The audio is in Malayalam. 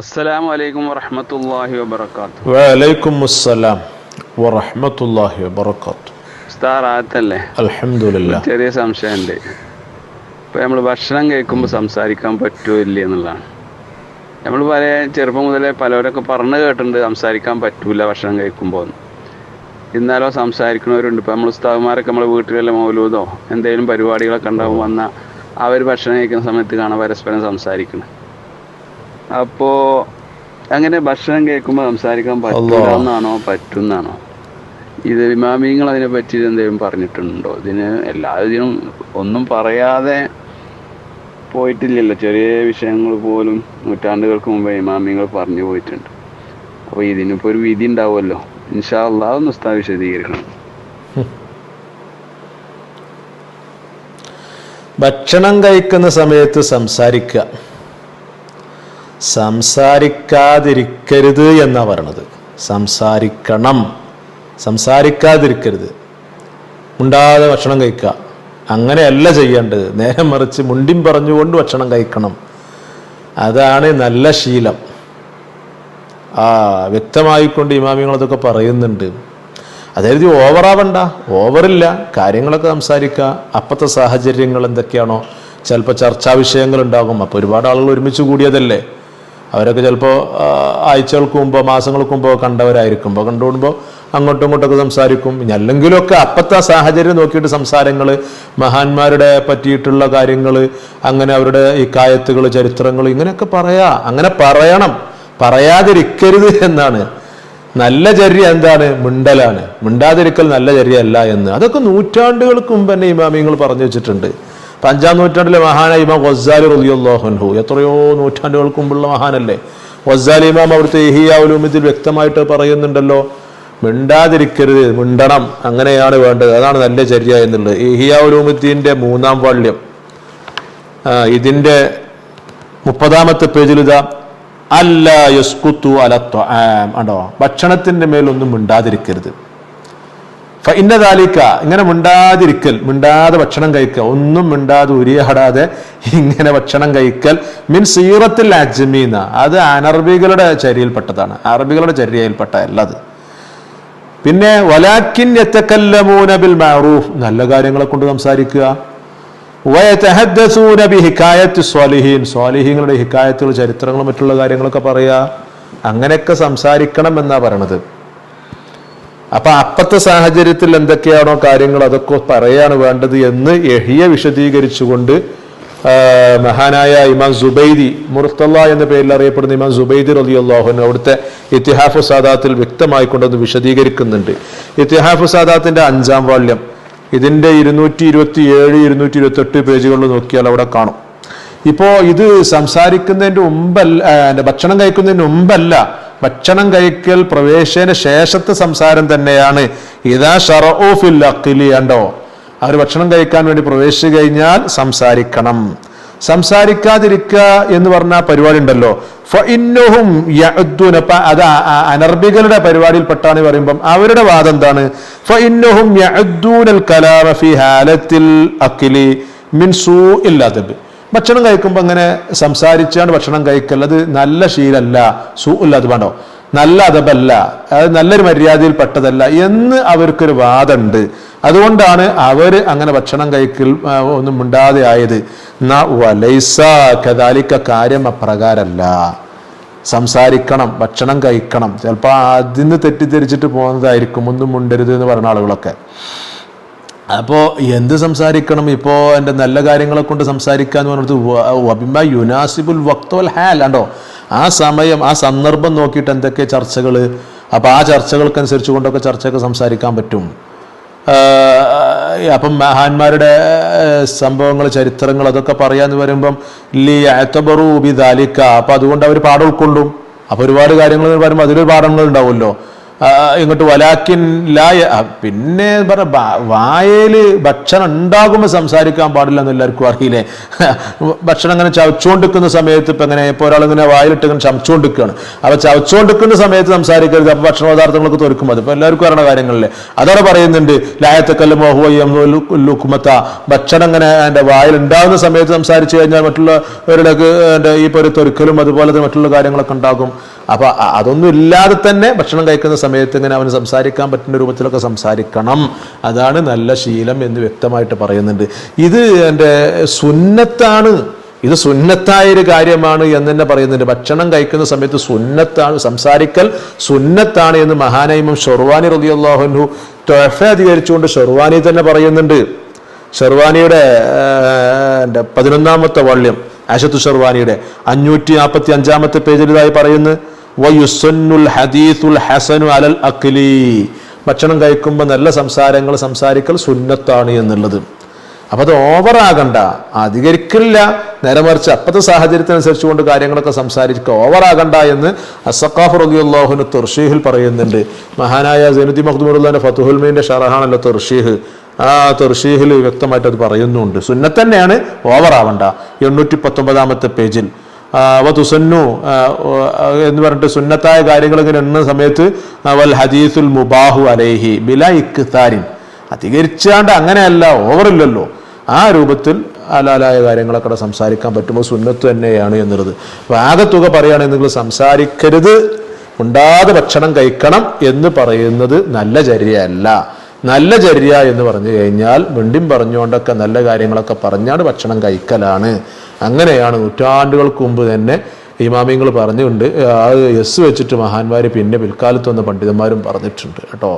അസ്സലാമു അലൈക്കും വറഹ്മത്തുള്ളാഹി വബറകാത്തു. വലൈക്കും അസ്സലാം വറഹ്മത്തുള്ളാഹി വബറകാത്തു. ഉസ്താദ് റാത്തല്ലേ അൽഹംദുലില്ലാ. ചെറിയ സംശയമുണ്ട്. ഇപ്പൊ നമ്മൾ ഭക്ഷണം കഴിക്കുമ്പോൾ സംസാരിക്കാൻ പറ്റുമോ ഇല്ല എന്നുള്ളതാണ്. നമ്മൾ പല ചെറുപ്പം മുതലേ പലവരൊക്കെ പറഞ്ഞു കേട്ടിട്ടുണ്ട് സംസാരിക്കാൻ പറ്റൂല ഭക്ഷണം കഴിക്കുമ്പോൾ എന്നാലോ സംസാരിക്കുന്നവരുണ്ട്. ഇപ്പോൾ നമ്മൾ ഉസ്താവുമാരൊക്കെ നമ്മളെ വീട്ടിലെ മൗലൂദോ? എന്തെങ്കിലും പരിപാടികളൊക്കെ ഉണ്ടാവും വന്ന അവർ ഭക്ഷണം കഴിക്കുന്ന സമയത്ത് കാണാൻ പരസ്പരം സംസാരിക്കണം. അപ്പോൾ അങ്ങനെ ഭക്ഷണം കേൾക്കുമ്പോൾ സംസാരിക്കാൻ പറ്റുന്നാണോ പറ്റുന്നാണോ? ഇത് ഇമാമിങ്ങൾ അതിനെ പറ്റി എന്തെങ്കിലും പറഞ്ഞിട്ടുണ്ടോ? ഇതിന് എല്ലാവരും ഒന്നും പറയാതെ പോയിട്ടില്ലല്ലോ. ചെറിയ വിഷയങ്ങൾ പോലും നൂറ്റാണ്ടുകൾക്ക് മുമ്പേ ഇമാമിങ്ങൾ പറഞ്ഞു പോയിട്ടുണ്ട്. അപ്പോൾ ഇതിനിപ്പോൾ ഒരു വിധി ഉണ്ടാവുമല്ലോ. ഇൻഷാ അള്ളാഹ് ഒന്ന് ഉസ്താദ് വിശദീകരിക്കണം. ഭക്ഷണം കഴിക്കുന്ന സമയത്ത് സംസാരിക്കുക. സംസാരിക്കാതിരിക്കരുത് എന്നാ പറയണത്. സംസാരിക്കണം. സംസാരിക്കാതിരിക്കരുത്. മുണ്ടാതെ ഭക്ഷണം കഴിക്കുക. അങ്ങനെയല്ല ചെയ്യേണ്ടത്. നേരെ മറിച്ച് മുണ്ടിം പറഞ്ഞുകൊണ്ട് ഭക്ഷണം കഴിക്കണം. അതാണ് നല്ല ശീലം. ആ വ്യക്തമായിക്കൊണ്ട് ഇമാമിങ്ങളതൊക്കെ പറയുന്നുണ്ട്. അതായത് ഓവറാവണ്ട. ഓവറില്ല. കാര്യങ്ങളൊക്കെ സംസാരിക്കുക. അപ്പത്തെ സാഹചര്യങ്ങൾ എന്തൊക്കെയാണോ? ചിലപ്പോൾ ചർച്ചാ വിഷയങ്ങൾ ഉണ്ടാകും അപ്പോൾ ഒരുപാട് ആളുകൾ ഒരുമിച്ച് കൂടിയതല്ലേ? അവരൊക്കെ ചിലപ്പോൾ ആഴ്ചകൾക്ക് മുമ്പോ മാസങ്ങൾക്ക് മുമ്പോ കണ്ടവരായിരിക്കും അപ്പോൾ കണ്ടുകൊണ്ടുമ്പോൾ അങ്ങോട്ടും ഇങ്ങോട്ടൊക്കെ സംസാരിക്കും. ഇനി അല്ലെങ്കിലൊക്കെ അപ്പത്തെ സാഹചര്യം നോക്കിയിട്ട് സംസാരങ്ങൾ മഹാന്മാരുടെ പറ്റിയിട്ടുള്ള കാര്യങ്ങൾ അങ്ങനെ അവരുടെ ഈ കായത്തുകൾ ചരിത്രങ്ങൾ ഇങ്ങനെയൊക്കെ പറയാ. അങ്ങനെ പറയണം. പറയാതിരിക്കരുത് എന്നാണ്. നല്ല ചര്യ എന്താണ്? മിണ്ടലാണ്. മിണ്ടാതിരിക്കൽ നല്ല ചര്യ അല്ല എന്ന്. അതൊക്കെ നൂറ്റാണ്ടുകൾക്ക് മുമ്പ് തന്നെ ഇമാമിങ്ങൾ പറഞ്ഞു വെച്ചിട്ടുണ്ട്. ഇപ്പൊ അഞ്ചാം നൂറ്റാണ്ടിലെ മഹാനായ ഇമാം വസാലി റലിയുള്ളാഹുൻഹു എത്രയോ നൂറ്റാണ്ടുകൾക്ക് മുമ്പുള്ള മഹാനല്ലേ? വസാലി ഇമാം അവിടുത്തെ ഇഹിയാവുലുമിതിൽ വ്യക്തമായിട്ട് പറയുന്നുണ്ടല്ലോ മിണ്ടാതിരിക്കരുത് മിണ്ടണം അങ്ങനെയാണ് വേണ്ടത്. അതാണ് നല്ല ചര്യ എന്നുള്ളത്. ഇഹിയാവുലുമിദ്ദീന്റെ മൂന്നാം വാള്യം. ഇതിന്റെ മുപ്പതാമത്തെ പേജിൽ ഇതാ അല്ല യസ്കുത്തു അലത്വ ആണ്ടോ? ഭക്ഷണത്തിന്റെ മേലൊന്നും മിണ്ടാതിരിക്കരുത്. ഇന്നതാലിക്ക ഇങ്ങനെ മിണ്ടാതിരിക്കൽ മിണ്ടാതെ ഭക്ഷണം കഴിക്കുക. ഒന്നും മിണ്ടാതെ ഉരിയാടാതെ ഇങ്ങനെ ഭക്ഷണം കഴിക്കൽ. മിൻ സീറത്തിൽ അജ്മീന അത് അനർബികളുടെ ചര്യയിൽപ്പെട്ടതാണ് അറബികളുടെ ചര്യയിൽപ്പെട്ട അല്ലത്. പിന്നെ വലാക്കിൻ യത്തക്കല്ലമൂന ബിൽ മഅറൂഫ് നല്ല കാര്യങ്ങളെ കൊണ്ട് സംസാരിക്കുക. വയതഹദ്ദസൂന ബി ഹിക്കായത്ത് സ്വാലിഹീൻ സ്വാലിഹീങ്ങളുടെ ഹിക്കായത്തുകൾ ചരിത്രങ്ങളും മറ്റുള്ള കാര്യങ്ങളൊക്കെ പറയുക. അങ്ങനെയൊക്കെ സംസാരിക്കണം എന്നാ പറയണത്. അപ്പൊ അപ്പത്തെ സാഹചര്യത്തിൽ എന്തൊക്കെയാണോ കാര്യങ്ങൾ അതൊക്കെ പറയാണ് വേണ്ടത് എന്ന് എഹിയെ വിശദീകരിച്ചുകൊണ്ട് മഹാനായ ഇമാം സുബൈദി മുർത്തല്ല എന്ന പേരിൽ അറിയപ്പെടുന്ന ഇമാം സുബൈദി റലി അള്ളാഹുന് അവിടുത്തെ ഇത്തിഹാഫു സാദാത്തിൽ വ്യക്തമായി കൊണ്ടൊന്ന് വിശദീകരിക്കുന്നുണ്ട്. ഇത്തിഹാഫു സാദാത്തിന്റെ അഞ്ചാം വാള്യം. ഇതിന്റെ ഇരുന്നൂറ്റി ഇരുപത്തി ഏഴ് ഇരുന്നൂറ്റി ഇരുപത്തി എട്ട് പേജുകളിൽ നോക്കിയാൽ അവിടെ കാണും. ഇപ്പോ ഇത് സംസാരിക്കുന്നതിന്റെ മുമ്പല്ല ഭക്ഷണം കഴിക്കുന്നതിന് മുമ്പല്ല ഭക്ഷണം കഴിക്കൽ പ്രവേശന ശേഷത്തെ സംസാരം തന്നെയാണ്. ഇതാ ഷറോഫിൽ അക്കിലി കണ്ടോ? അവർ ഭക്ഷണം കഴിക്കാൻ വേണ്ടി പ്രവേശിച്ചു കഴിഞ്ഞാൽ സംസാരിക്കണം. സംസാരിക്കാതിരിക്കുക എന്ന് പറഞ്ഞ പരിപാടി ഉണ്ടല്ലോ. ഫഇന്നഹും അത് അനർബികളുടെ പരിപാടിയിൽപ്പെട്ടാണ് പറയുമ്പം. അവരുടെ വാദം എന്താണ്? ഫഇന്നഹും ഫി ഹാലത്തിൽ അക്കിലി മിൻ സൂഇൽ അദബ്. ഭക്ഷണം കഴിക്കുമ്പോൾ അങ്ങനെ സംസാരിച്ചാണ് ഭക്ഷണം കഴിക്കൽ അത് നല്ല ശീലല്ല. സൂ അത് വേണ്ടോ? നല്ല അതബല്ല അത് നല്ലൊരു മര്യാദയിൽ പെട്ടതല്ല എന്ന് അവർക്കൊരു വാദമുണ്ട് അതുകൊണ്ടാണ് അവർ അങ്ങനെ ഭക്ഷണം കഴിക്കൽ ഒന്നും മിണ്ടാതെ ആയത്. കദാലിക്ക കാര്യം അപ്രകാരമല്ല സംസാരിക്കണം ഭക്ഷണം കഴിക്കണം. ചിലപ്പോൾ അതിന് തെറ്റിദ്ധരിച്ചിട്ട് പോകുന്നതായിരിക്കും. ഒന്നും മുണ്ടരുത് എന്ന് പറഞ്ഞ ആളുകളൊക്കെ. അപ്പോൾ എന്ത് സംസാരിക്കണം? ഇപ്പോൾ എന്റെ നല്ല കാര്യങ്ങളെ കൊണ്ട് സംസാരിക്കുക എന്ന് വബിമ യുനാസിബുൽ വക്തോൽ ഹാൽ ആണ്ടോ ആ സമയം ആ സന്ദർഭം നോക്കിയിട്ട് എന്തൊക്കെ ചർച്ചകൾ അപ്പോൾ ആ ചർച്ചകൾക്കനുസരിച്ച് കൊണ്ടൊക്കെ ചർച്ചയൊക്കെ സംസാരിക്കാൻ പറ്റും. അപ്പം മഹാന്മാരുടെ സംഭവങ്ങൾ ചരിത്രങ്ങൾ അതൊക്കെ പറയാന്ന് പറയുമ്പം ലി അത്തബറു ബി ദാലിക്ക അപ്പം അതുകൊണ്ട് അവർ പാഠം ഉൾക്കൊള്ളും അപ്പോൾ ഒരുപാട് കാര്യങ്ങൾ പറയുമ്പോൾ അതിലൊരു പാഠങ്ങൾ ഉണ്ടാവുമല്ലോ ഇങ്ങോട്ട് വലാക്കിൻ ലായ പിന്നെ പറ വായയിൽ ഭക്ഷണം ഉണ്ടാകുമ്പോൾ സംസാരിക്കാൻ പാടില്ല എന്ന് എല്ലാവർക്കും അറിയില്ലേ? ഭക്ഷണം അങ്ങനെ ചവച്ചുകൊണ്ടിരിക്കുന്ന സമയത്ത് ഇപ്പൊ എങ്ങനെ ഇപ്പോൾ ഒരാളിങ്ങനെ വായിലിട്ട് ഇങ്ങനെ ചമച്ചുകൊണ്ടിരിക്കുകയാണ് അപ്പൊ ചവച്ചുകൊണ്ടിരിക്കുന്ന സമയത്ത് സംസാരിക്കരുത് അപ്പൊ ഭക്ഷണ പദാർത്ഥങ്ങളൊക്കെ തുറക്കും അത് ഇപ്പൊ എല്ലാവർക്കും അറിയണ കാര്യങ്ങളല്ലേ? അതവിടെ പറയുന്നുണ്ട് ലായത്തക്കല്ല് മോഹുമത്ത ഭക്ഷണം ഇങ്ങനെ എന്റെ വായിൽ ഉണ്ടാകുന്ന സമയത്ത് സംസാരിച്ചു കഴിഞ്ഞാൽ മറ്റുള്ളവരുടെ എന്റെ ഈ ഒരു തൊരുക്കലും അതുപോലെ മറ്റുള്ള കാര്യങ്ങളൊക്കെ ഉണ്ടാകും. അപ്പൊ അ- അതൊന്നും ഇല്ലാതെ തന്നെ ഭക്ഷണം കഴിക്കുന്ന സമയത്ത് ഇങ്ങനെ അവന് സംസാരിക്കാൻ പറ്റുന്ന രൂപത്തിലൊക്കെ സംസാരിക്കണം. അതാണ് നല്ല ശീലം എന്ന് വ്യക്തമായിട്ട് പറയുന്നുണ്ട്. ഇത് എന്റെ സുന്നത്താണ്. ഇത് സുന്നത്തായ ഒരു കാര്യമാണ് എന്ന് തന്നെ പറയുന്നുണ്ട്. ഭക്ഷണം കഴിക്കുന്ന സമയത്ത് സുന്നത്താണ്. സംസാരിക്കൽ സുന്നത്താണ് എന്ന് മഹാനൈമം ഷെർവാനി റതിയല്ലാഹുനു തൊഫ അധികരിച്ചുകൊണ്ട് ഷെർവാനി തന്നെ പറയുന്നുണ്ട്. ഷെർവാനിയുടെ എന്റെ പതിനൊന്നാമത്തെ വള്യം അശത്തു ഷെർവാനിയുടെ അഞ്ഞൂറ്റി നാൽപ്പത്തി അഞ്ചാമത്തെ പേജിൽ ഇതായി പറയുന്നു. അലൽ ഭക്ഷണം കഴിക്കുമ്പോൾ നല്ല സംസാരങ്ങൾ സംസാരിക്കൽ സുന്നത്താണ് എന്നുള്ളത്. അപ്പൊ അത് ഓവറാകണ്ട അധികരിക്കില്ല. നേരെ മറിച്ച് അപ്പത്തെ സാഹചര്യത്തിനനുസരിച്ച് കൊണ്ട് കാര്യങ്ങളൊക്കെ സംസാരിക്കുക ഓവറാകണ്ട എന്ന് അസക്കാഫ് റബിയുള്ളാഹുന് തുർഷീഹിൽ പറയുന്നുണ്ട്. മഹാനായ സൈനുദ്ദീൻ മഖ്ദൂറുല്ലാന്റെ ഫതുഹുൽമീന്റെ ഷറഹാണല്ലോ തുർഷീഹ്. ആ തുർഷീഹിൽ വ്യക്തമായിട്ട് അത് പറയുന്നുണ്ട്. സുന്നത്തന്നെയാണ് ഓവറാവണ്ട എണ്ണൂറ്റി പത്തൊമ്പതാമത്തെ പേജിൽ. ആ, വ തുസന്നു ആ, ഓ, ആ, എന്ന് പറഞ്ഞിട്ട് സുന്നത്തായ കാര്യങ്ങൾ ഇങ്ങനെ എണ്ണുന്ന സമയത്ത് വൽ ഹദീസുൽ മുബാഹു അലേഹി ബില ഇക്താരിൻ അധികരിച്ചാണ്ട് അങ്ങനെയല്ല ഓവറില്ലല്ലോ. ആ രൂപത്തിൽ ഹലാലായ കാര്യങ്ങളൊക്കെ അവിടെ സംസാരിക്കാൻ പറ്റുമ്പോൾ സുന്നത്ത് തന്നെയാണ് എന്നുള്ളത്. അപ്പൊ ആകെ തുക പറയുകയാണെങ്കിൽ നിങ്ങൾ സംസാരിക്കരുത് ഉണ്ടാതെ ഭക്ഷണം കഴിക്കണം എന്ന് പറയുന്നത് നല്ല ചര്യയല്ല. നല്ല ചര്യ എന്ന് പറഞ്ഞു കഴിഞ്ഞാൽ വീണ്ടും പറഞ്ഞുകൊണ്ടൊക്കെ നല്ല കാര്യങ്ങളൊക്കെ പറഞ്ഞാണ് ഭക്ഷണം കഴിക്കലാണ്. അങ്ങനെയാണ് നൂറ്റാണ്ടുകൾക്ക് മുമ്പ് തന്നെ ഇമാമിങ്ങൾ പറഞ്ഞുകൊണ്ട് അത് എസ് വെച്ചിട്ട് മഹാന്മാർ പിന്നെ പിൽക്കാലത്ത് വന്ന പണ്ഡിതന്മാരും പറഞ്ഞിട്ടുണ്ട് കേട്ടോ.